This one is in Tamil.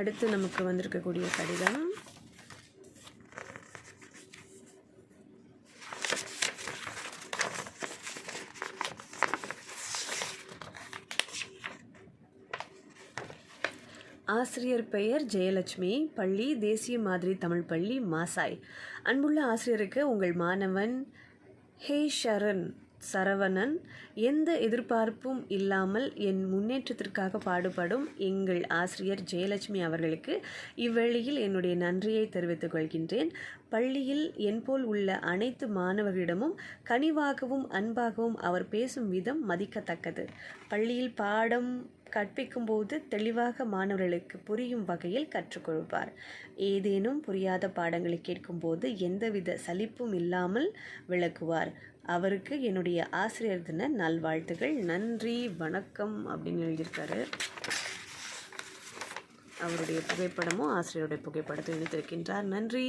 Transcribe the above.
அடுத்து நமக்கு வந்திருக்கக்கூடிய கடிதம். ஆசிரியர் பெயர் ஜெயலட்சுமி. பள்ளி தேசிய மாதிரி தமிழ் பள்ளி மாசாய். அன்புள்ள ஆசிரியருக்கு உங்கள் மாணவன் ஹே ஷரண் சரவணன் எந்த எதிர்பார்ப்பும் இல்லாமல் என் முன்னேற்றத்திற்காக பாடுபடும் எங்கள் ஆசிரியர் ஜெயலட்சுமி அவர்களுக்கு இவ்வேளையில் என்னுடைய நன்றியை தெரிவித்துக் கொள்கின்றேன். பள்ளியில் என்போல் உள்ள அனைத்து மாணவர்களிடமும் கனிவாகவும் அன்பாகவும் அவர் பேசும் விதம் மதிக்கத்தக்கது. பள்ளியில் பாடம் கற்பிக்கும்போது தெளிவாக மாணவர்களுக்கு புரியும் வகையில் கற்றுக் கொடுப்பார். ஏதேனும் புரியாத பாடங்களை கேட்கும்போது எந்தவித சலிப்பும் இல்லாமல் விளக்குவார். அவருக்கு என்னுடைய ஆசிரியர் தின நல்வாழ்த்துகள் நன்றி வணக்கம் அப்படின்னு எழுதியிருக்காரு. அவருடைய புகைப்படமும் ஆசிரியருடைய புகைப்படத்தை இணைத்திருக்கின்றார். நன்றி.